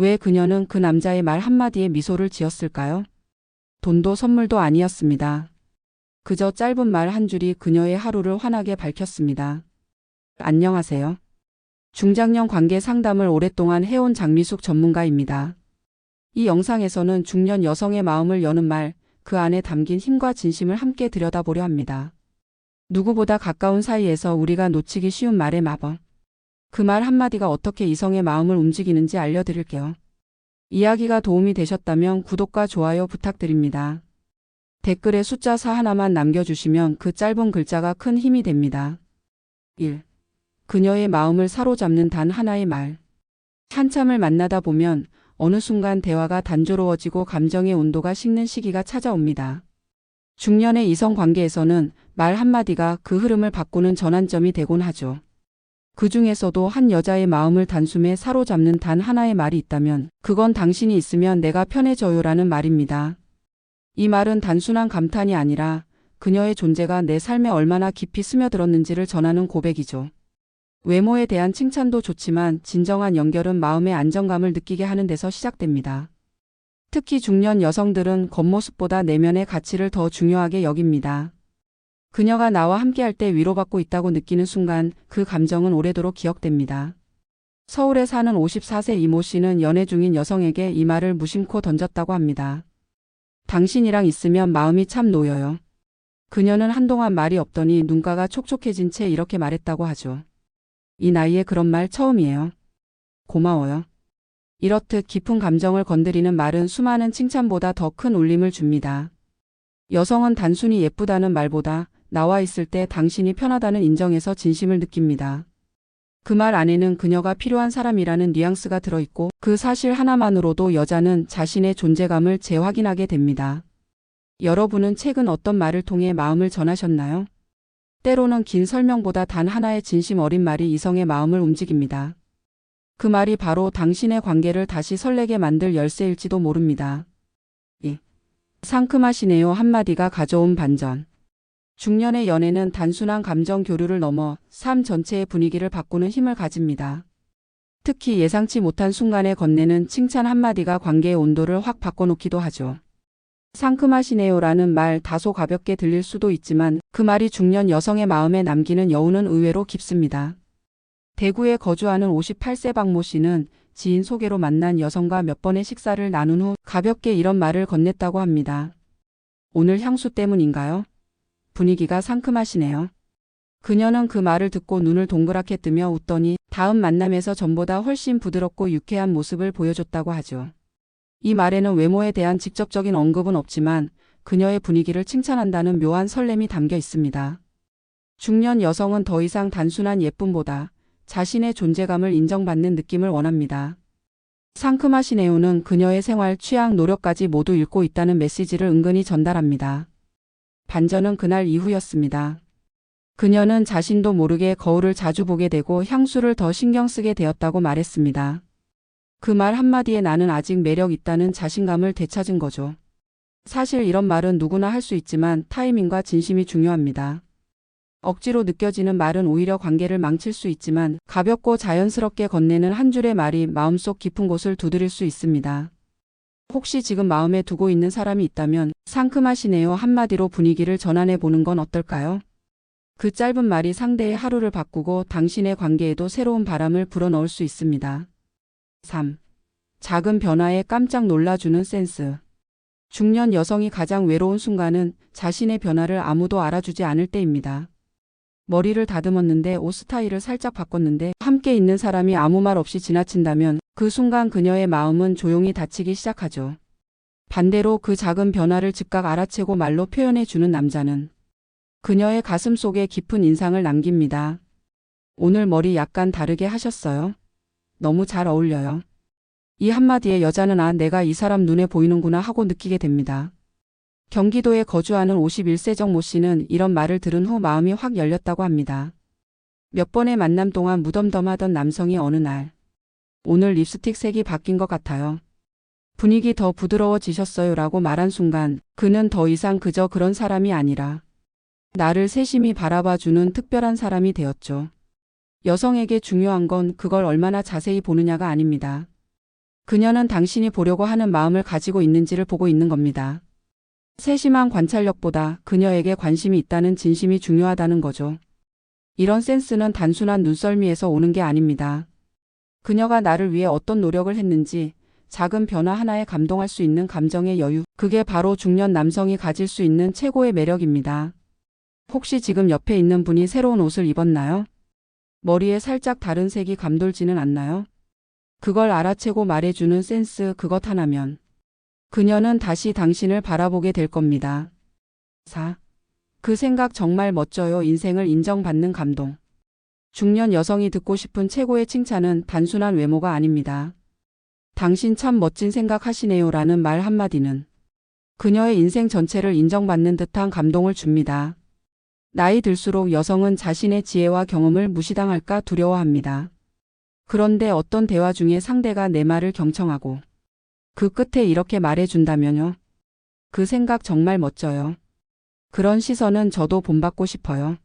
왜 그녀는 그 남자의 말 한마디에 미소를 지었을까요? 돈도 선물도 아니었습니다. 그저 짧은 말 한 줄이 그녀의 하루를 환하게 밝혔습니다. 안녕하세요. 중장년 관계 상담을 오랫동안 해온 장미숙 전문가입니다. 이 영상에서는 중년 여성의 마음을 여는 말, 그 안에 담긴 힘과 진심을 함께 들여다보려 합니다. 누구보다 가까운 사이에서 우리가 놓치기 쉬운 말의 마법. 그 말 한마디가 어떻게 이성의 마음을 움직이는지 알려드릴게요. 이야기가 도움이 되셨다면 구독과 좋아요 부탁드립니다. 댓글에 숫자 4 하나만 남겨주시면 그 짧은 글자가 큰 힘이 됩니다. 1. 그녀의 마음을 사로잡는 단 하나의 말. 한참을 만나다 보면 어느 순간 대화가 단조로워지고 감정의 온도가 식는 시기가 찾아옵니다. 중년의 이성 관계에서는 말 한마디가 그 흐름을 바꾸는 전환점이 되곤 하죠. 그 중에서도 한 여자의 마음을 단숨에 사로잡는 단 하나의 말이 있다면 그건 당신이 있으면 내가 편해져요라는 말입니다. 이 말은 단순한 감탄이 아니라 그녀의 존재가 내 삶에 얼마나 깊이 스며들었는지를 전하는 고백이죠. 외모에 대한 칭찬도 좋지만 진정한 연결은 마음의 안정감을 느끼게 하는 데서 시작됩니다. 특히 중년 여성들은 겉모습보다 내면의 가치를 더 중요하게 여깁니다. 그녀가 나와 함께할 때 위로받고 있다고 느끼는 순간 그 감정은 오래도록 기억됩니다. 서울에 사는 54세 이모 씨는 연애 중인 여성에게 이 말을 무심코 던졌다고 합니다. 당신이랑 있으면 마음이 참 놓여요. 그녀는 한동안 말이 없더니 눈가가 촉촉해진 채 이렇게 말했다고 하죠. 이 나이에 그런 말 처음이에요. 고마워요. 이렇듯 깊은 감정을 건드리는 말은 수많은 칭찬보다 더 큰 울림을 줍니다. 여성은 단순히 예쁘다는 말보다 나와 있을 때 당신이 편하다는 인정에서 진심을 느낍니다. 그 말 안에는 그녀가 필요한 사람이라는 뉘앙스가 들어있고 그 사실 하나만으로도 여자는 자신의 존재감을 재확인하게 됩니다. 여러분은 최근 어떤 말을 통해 마음을 전하셨나요? 때로는 긴 설명보다 단 하나의 진심 어린 말이 이성의 마음을 움직입니다. 그 말이 바로 당신의 관계를 다시 설레게 만들 열쇠일지도 모릅니다. 2. 상큼하시네요 한마디가 가져온 반전. 중년의 연애는 단순한 감정 교류를 넘어 삶 전체의 분위기를 바꾸는 힘을 가집니다. 특히 예상치 못한 순간에 건네는 칭찬 한마디가 관계의 온도를 확 바꿔놓기도 하죠. 상큼하시네요라는 말 다소 가볍게 들릴 수도 있지만 그 말이 중년 여성의 마음에 남기는 여운은 의외로 깊습니다. 대구에 거주하는 58세 박모 씨는 지인 소개로 만난 여성과 몇 번의 식사를 나눈 후 가볍게 이런 말을 건넸다고 합니다. 오늘 향수 때문인가요? 분위기가 상큼하시네요. 그녀는 그 말을 듣고 눈을 동그랗게 뜨며 웃더니 다음 만남에서 전보다 훨씬 부드럽고 유쾌한 모습을 보여줬다고 하죠. 이 말에는 외모에 대한 직접적인 언급은 없지만 그녀의 분위기를 칭찬한다는 묘한 설렘이 담겨 있습니다. 중년 여성은 더 이상 단순한 예쁨보다 자신의 존재감을 인정받는 느낌을 원합니다. 상큼하시네요는 그녀의 생활, 취향, 노력까지 모두 읽고 있다는 메시지를 은근히 전달합니다. 반전은 그날 이후였습니다. 그녀는 자신도 모르게 거울을 자주 보게 되고 향수를 더 신경 쓰게 되었다고 말했습니다. 그 말 한마디에 나는 아직 매력 있다는 자신감을 되찾은 거죠. 사실 이런 말은 누구나 할 수 있지만 타이밍과 진심이 중요합니다. 억지로 느껴지는 말은 오히려 관계를 망칠 수 있지만 가볍고 자연스럽게 건네는 한 줄의 말이 마음속 깊은 곳을 두드릴 수 있습니다. 혹시 지금 마음에 두고 있는 사람이 있다면 상큼하시네요 한마디로 분위기를 전환해 보는 건 어떨까요? 그 짧은 말이 상대의 하루를 바꾸고 당신의 관계에도 새로운 바람을 불어넣을 수 있습니다. 3. 작은 변화에 깜짝 놀라주는 센스. 중년 여성이 가장 외로운 순간은 자신의 변화를 아무도 알아주지 않을 때입니다. 머리를 다듬었는데 옷 스타일을 살짝 바꿨는데 함께 있는 사람이 아무 말 없이 지나친다면 그 순간 그녀의 마음은 조용히 다치기 시작하죠. 반대로 그 작은 변화를 즉각 알아채고 말로 표현해 주는 남자는 그녀의 가슴 속에 깊은 인상을 남깁니다. 오늘 머리 약간 다르게 하셨어요? 너무 잘 어울려요. 이 한마디에 여자는 아, 내가 이 사람 눈에 보이는구나 하고 느끼게 됩니다. 경기도에 거주하는 51세 정 모 씨는 이런 말을 들은 후 마음이 확 열렸다고 합니다. 몇 번의 만남 동안 무덤덤하던 남성이 어느 날, 오늘 립스틱 색이 바뀐 것 같아요. 분위기 더 부드러워지셨어요 라고 말한 순간 그는 더 이상 그저 그런 사람이 아니라 나를 세심히 바라봐주는 특별한 사람이 되었죠. 여성에게 중요한 건 그걸 얼마나 자세히 보느냐가 아닙니다. 그녀는 당신이 보려고 하는 마음을 가지고 있는지를 보고 있는 겁니다. 세심한 관찰력보다 그녀에게 관심이 있다는 진심이 중요하다는 거죠. 이런 센스는 단순한 눈썰미에서 오는 게 아닙니다. 그녀가 나를 위해 어떤 노력을 했는지 작은 변화 하나에 감동할 수 있는 감정의 여유, 그게 바로 중년 남성이 가질 수 있는 최고의 매력입니다. 혹시 지금 옆에 있는 분이 새로운 옷을 입었나요? 머리에 살짝 다른 색이 감돌지는 않나요? 그걸 알아채고 말해주는 센스 그것 하나면 그녀는 다시 당신을 바라보게 될 겁니다. 4. 그 생각 정말 멋져요. 인생을 인정받는 감동. 중년 여성이 듣고 싶은 최고의 칭찬은 단순한 외모가 아닙니다. 당신 참 멋진 생각 하시네요. 라는 말 한마디는 그녀의 인생 전체를 인정받는 듯한 감동을 줍니다. 나이 들수록 여성은 자신의 지혜와 경험을 무시당할까 두려워합니다. 그런데 어떤 대화 중에 상대가 내 말을 경청하고 그 끝에 이렇게 말해준다면요. 그 생각 정말 멋져요. 그런 시선은 저도 본받고 싶어요.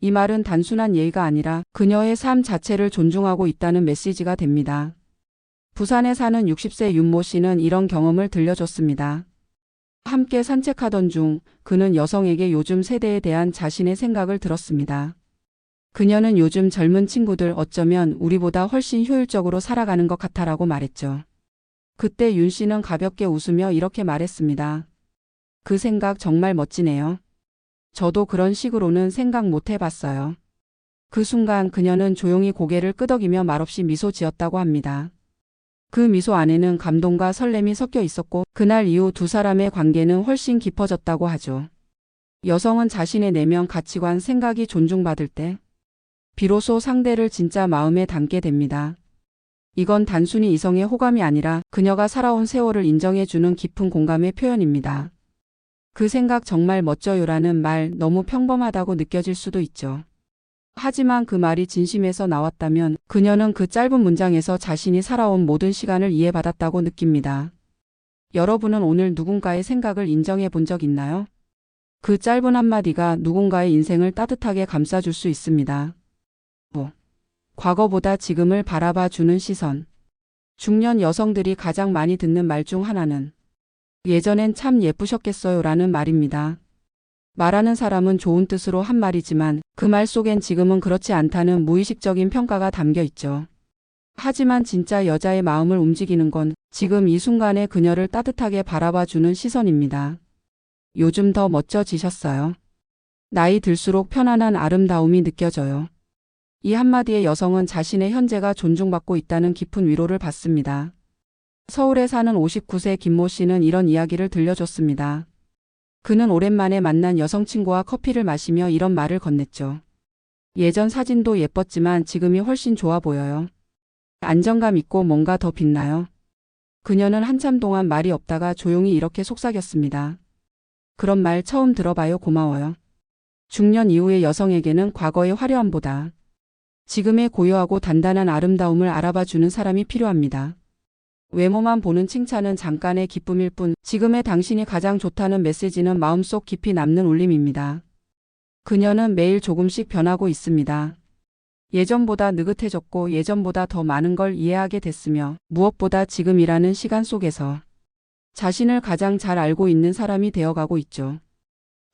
이 말은 단순한 예의가 아니라 그녀의 삶 자체를 존중하고 있다는 메시지가 됩니다. 부산에 사는 60세 윤모 씨는 이런 경험을 들려줬습니다. 함께 산책하던 중 그는 여성에게 요즘 세대에 대한 자신의 생각을 들었습니다. 그녀는 요즘 젊은 친구들 어쩌면 우리보다 훨씬 효율적으로 살아가는 것 같아라고 말했죠. 그때 윤 씨는 가볍게 웃으며 이렇게 말했습니다. 그 생각 정말 멋지네요. 저도 그런 식으로는 생각 못 해봤어요. 그 순간 그녀는 조용히 고개를 끄덕이며 말없이 미소 지었다고 합니다. 그 미소 안에는 감동과 설렘이 섞여 있었고 그날 이후 두 사람의 관계는 훨씬 깊어졌다고 하죠. 여성은 자신의 내면 가치관 생각이 존중받을 때 비로소 상대를 진짜 마음에 담게 됩니다. 이건 단순히 이성의 호감이 아니라 그녀가 살아온 세월을 인정해주는 깊은 공감의 표현입니다. 그 생각 정말 멋져요라는 말 너무 평범하다고 느껴질 수도 있죠. 하지만 그 말이 진심에서 나왔다면 그녀는 그 짧은 문장에서 자신이 살아온 모든 시간을 이해받았다고 느낍니다. 여러분은 오늘 누군가의 생각을 인정해 본 적 있나요? 그 짧은 한마디가 누군가의 인생을 따뜻하게 감싸줄 수 있습니다. 5. 과거보다 지금을 바라봐 주는 시선. 중년 여성들이 가장 많이 듣는 말 중 하나는 예전엔 참 예쁘셨겠어요 라는 말입니다. 말하는 사람은 좋은 뜻으로 한 말이지만 그 말 속엔 지금은 그렇지 않다는 무의식적인 평가가 담겨 있죠. 하지만 진짜 여자의 마음을 움직이는 건 지금 이 순간에 그녀를 따뜻하게 바라봐 주는 시선입니다. 요즘 더 멋져지셨어요. 나이 들수록 편안한 아름다움이 느껴져요. 이 한마디에 여성은 자신의 현재가 존중받고 있다는 깊은 위로를 받습니다. 서울에 사는 59세 김모 씨는 이런 이야기를 들려줬습니다. 그는 오랜만에 만난 여성 친구와 커피를 마시며 이런 말을 건넸죠. 예전 사진도 예뻤지만 지금이 훨씬 좋아 보여요. 안정감 있고 뭔가 더 빛나요. 그녀는 한참 동안 말이 없다가 조용히 이렇게 속삭였습니다. 그런 말 처음 들어봐요 고마워요. 중년 이후의 여성에게는 과거의 화려함보다 지금의 고요하고 단단한 아름다움을 알아봐 주는 사람이 필요합니다. 외모만 보는 칭찬은 잠깐의 기쁨일 뿐 지금의 당신이 가장 좋다는 메시지는 마음속 깊이 남는 울림입니다. 그녀는 매일 조금씩 변하고 있습니다. 예전보다 느긋해졌고 예전보다 더 많은 걸 이해하게 됐으며 무엇보다 지금이라는 시간 속에서 자신을 가장 잘 알고 있는 사람이 되어가고 있죠.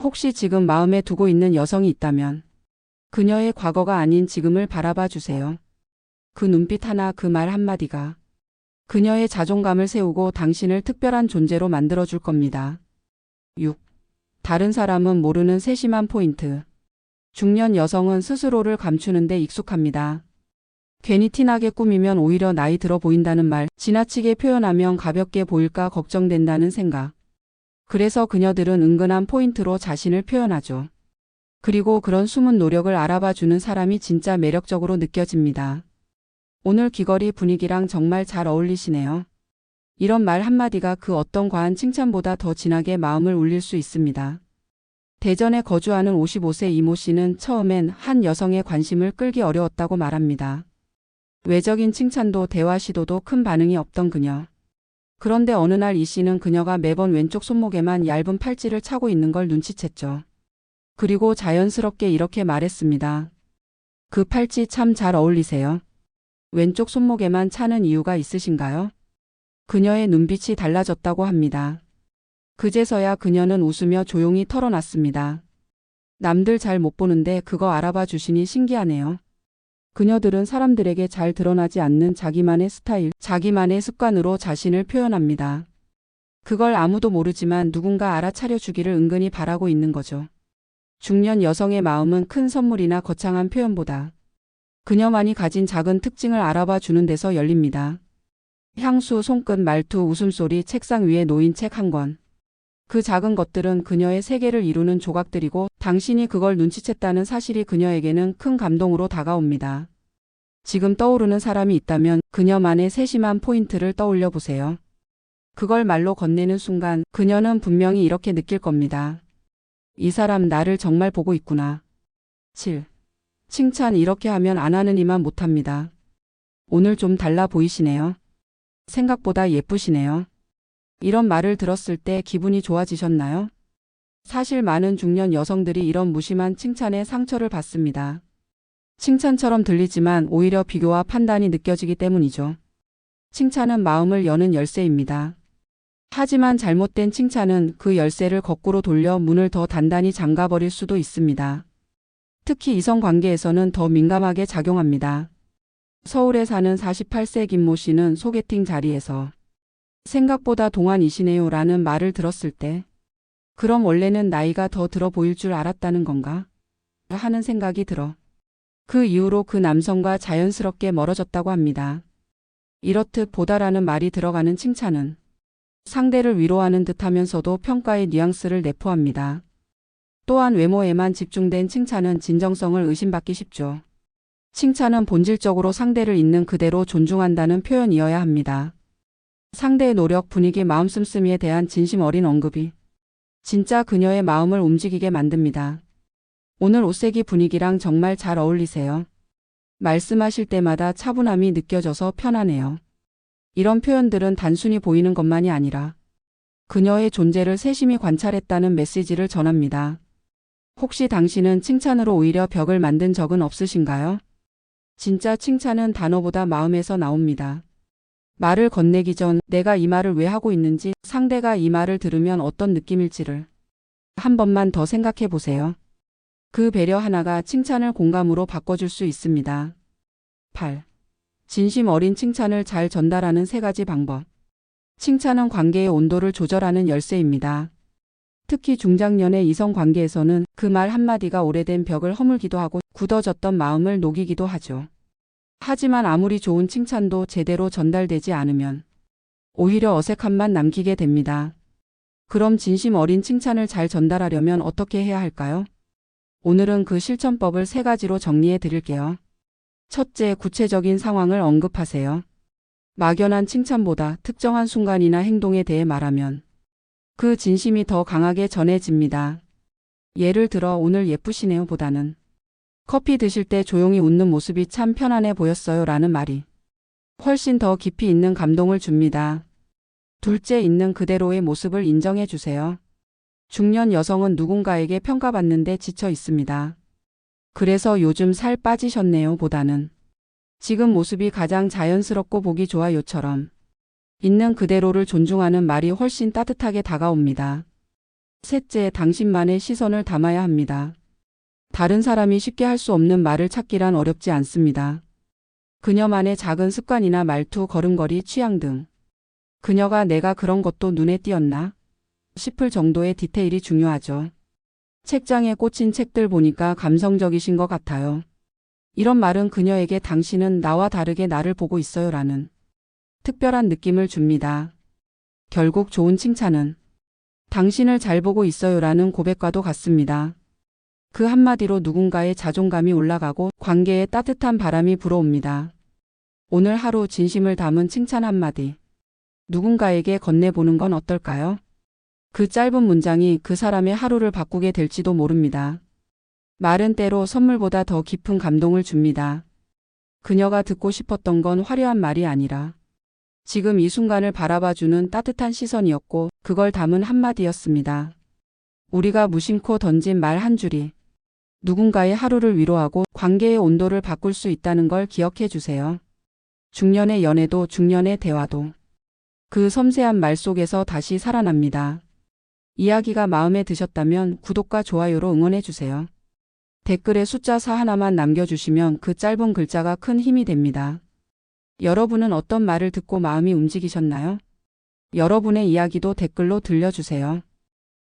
혹시 지금 마음에 두고 있는 여성이 있다면 그녀의 과거가 아닌 지금을 바라봐 주세요. 그 눈빛 하나 그 말 한마디가 그녀의 자존감을 세우고 당신을 특별한 존재로 만들어 줄 겁니다. 6. 다른 사람은 모르는 세심한 포인트. 중년 여성은 스스로를 감추는데 익숙합니다. 괜히 티나게 꾸미면 오히려 나이 들어 보인다는 말, 지나치게 표현하면 가볍게 보일까 걱정된다는 생각. 그래서 그녀들은 은근한 포인트로 자신을 표현하죠. 그리고 그런 숨은 노력을 알아봐 주는 사람이 진짜 매력적으로 느껴집니다. 오늘 귀걸이 분위기랑 정말 잘 어울리시네요. 이런 말 한마디가 그 어떤 과한 칭찬보다 더 진하게 마음을 울릴 수 있습니다. 대전에 거주하는 55세 이모 씨는 처음엔 한 여성의 관심을 끌기 어려웠다고 말합니다. 외적인 칭찬도 대화 시도도 큰 반응이 없던 그녀. 그런데 어느 날 이 씨는 그녀가 매번 왼쪽 손목에만 얇은 팔찌를 차고 있는 걸 눈치챘죠. 그리고 자연스럽게 이렇게 말했습니다. 그 팔찌 참 잘 어울리세요. 왼쪽 손목에만 차는 이유가 있으신가요? 그녀의 눈빛이 달라졌다고 합니다. 그제서야 그녀는 웃으며 조용히 털어놨습니다. 남들 잘 못 보는데 그거 알아봐 주시니 신기하네요. 그녀들은 사람들에게 잘 드러나지 않는 자기만의 스타일, 자기만의 습관으로 자신을 표현합니다. 그걸 아무도 모르지만 누군가 알아차려 주기를 은근히 바라고 있는 거죠. 중년 여성의 마음은 큰 선물이나 거창한 표현보다 그녀만이 가진 작은 특징을 알아봐 주는 데서 열립니다. 향수, 손끝, 말투, 웃음소리, 책상 위에 놓인 책 한 권. 그 작은 것들은 그녀의 세계를 이루는 조각들이고 당신이 그걸 눈치챘다는 사실이 그녀에게는 큰 감동으로 다가옵니다. 지금 떠오르는 사람이 있다면 그녀만의 세심한 포인트를 떠올려 보세요. 그걸 말로 건네는 순간 그녀는 분명히 이렇게 느낄 겁니다. 이 사람 나를 정말 보고 있구나. 7. 칭찬 이렇게 하면 안 하는 이만 못합니다. 오늘 좀 달라 보이시네요. 생각보다 예쁘시네요. 이런 말을 들었을 때 기분이 좋아지셨나요? 사실 많은 중년 여성들이 이런 무심한 칭찬에 상처를 받습니다. 칭찬처럼 들리지만 오히려 비교와 판단이 느껴지기 때문이죠. 칭찬은 마음을 여는 열쇠입니다. 하지만 잘못된 칭찬은 그 열쇠를 거꾸로 돌려 문을 더 단단히 잠가버릴 수도 있습니다. 특히 이성 관계에서는 더 민감하게 작용합니다. 서울에 사는 48세 김모 씨는 소개팅 자리에서 생각보다 동안이시네요 라는 말을 들었을 때 그럼 원래는 나이가 더 들어 보일 줄 알았다는 건가? 하는 생각이 들어 그 이후로 그 남성과 자연스럽게 멀어졌다고 합니다. 이렇듯 보다라는 말이 들어가는 칭찬은 상대를 위로하는 듯 하면서도 평가의 뉘앙스를 내포합니다. 또한 외모에만 집중된 칭찬은 진정성을 의심받기 쉽죠. 칭찬은 본질적으로 상대를 있는 그대로 존중한다는 표현이어야 합니다. 상대의 노력, 분위기, 마음 씀씀이에 대한 진심 어린 언급이 진짜 그녀의 마음을 움직이게 만듭니다. 오늘 옷색이 분위기랑 정말 잘 어울리세요. 말씀하실 때마다 차분함이 느껴져서 편하네요. 이런 표현들은 단순히 보이는 것만이 아니라 그녀의 존재를 세심히 관찰했다는 메시지를 전합니다. 혹시 당신은 칭찬으로 오히려 벽을 만든 적은 없으신가요? 진짜 칭찬은 단어보다 마음에서 나옵니다. 말을 건네기 전 내가 이 말을 왜 하고 있는지 상대가 이 말을 들으면 어떤 느낌일지를 한 번만 더 생각해 보세요. 그 배려 하나가 칭찬을 공감으로 바꿔줄 수 있습니다. 8. 진심 어린 칭찬을 잘 전달하는 세 가지 방법. 칭찬은 관계의 온도를 조절하는 열쇠입니다. 특히 중장년의 이성 관계에서는 그 말 한마디가 오래된 벽을 허물기도 하고 굳어졌던 마음을 녹이기도 하죠. 하지만 아무리 좋은 칭찬도 제대로 전달되지 않으면 오히려 어색함만 남기게 됩니다. 그럼 진심 어린 칭찬을 잘 전달하려면 어떻게 해야 할까요? 오늘은 그 실천법을 세 가지로 정리해 드릴게요. 첫째, 구체적인 상황을 언급하세요. 막연한 칭찬보다 특정한 순간이나 행동에 대해 말하면 그 진심이 더 강하게 전해집니다. 예를 들어 오늘 예쁘시네요 보다는 커피 드실 때 조용히 웃는 모습이 참 편안해 보였어요 라는 말이 훨씬 더 깊이 있는 감동을 줍니다. 둘째 있는 그대로의 모습을 인정해 주세요. 중년 여성은 누군가에게 평가받는데 지쳐 있습니다. 그래서 요즘 살 빠지셨네요 보다는 지금 모습이 가장 자연스럽고 보기 좋아요처럼 있는 그대로를 존중하는 말이 훨씬 따뜻하게 다가옵니다. 셋째, 당신만의 시선을 담아야 합니다. 다른 사람이 쉽게 할 수 없는 말을 찾기란 어렵지 않습니다. 그녀만의 작은 습관이나 말투, 걸음걸이, 취향 등. 그녀가 내가 그런 것도 눈에 띄었나? 싶을 정도의 디테일이 중요하죠. 책장에 꽂힌 책들 보니까 감성적이신 것 같아요. 이런 말은 그녀에게 당신은 나와 다르게 나를 보고 있어요 라는 특별한 느낌을 줍니다. 결국 좋은 칭찬은 당신을 잘 보고 있어요 라는 고백과도 같습니다. 그 한마디로 누군가의 자존감이 올라가고 관계에 따뜻한 바람이 불어옵니다. 오늘 하루 진심을 담은 칭찬 한마디. 누군가에게 건네보는 건 어떨까요? 그 짧은 문장이 그 사람의 하루를 바꾸게 될지도 모릅니다. 말은 때로 선물보다 더 깊은 감동을 줍니다. 그녀가 듣고 싶었던 건 화려한 말이 아니라 지금 이 순간을 바라봐주는 따뜻한 시선이었고 그걸 담은 한마디였습니다. 우리가 무심코 던진 말 한 줄이 누군가의 하루를 위로하고 관계의 온도를 바꿀 수 있다는 걸 기억해 주세요. 중년의 연애도 중년의 대화도 그 섬세한 말 속에서 다시 살아납니다. 이야기가 마음에 드셨다면 구독과 좋아요로 응원해주세요. 댓글에 숫자 4 하나만 남겨주시면 그 짧은 글자가 큰 힘이 됩니다. 여러분은 어떤 말을 듣고 마음이 움직이셨나요? 여러분의 이야기도 댓글로 들려주세요.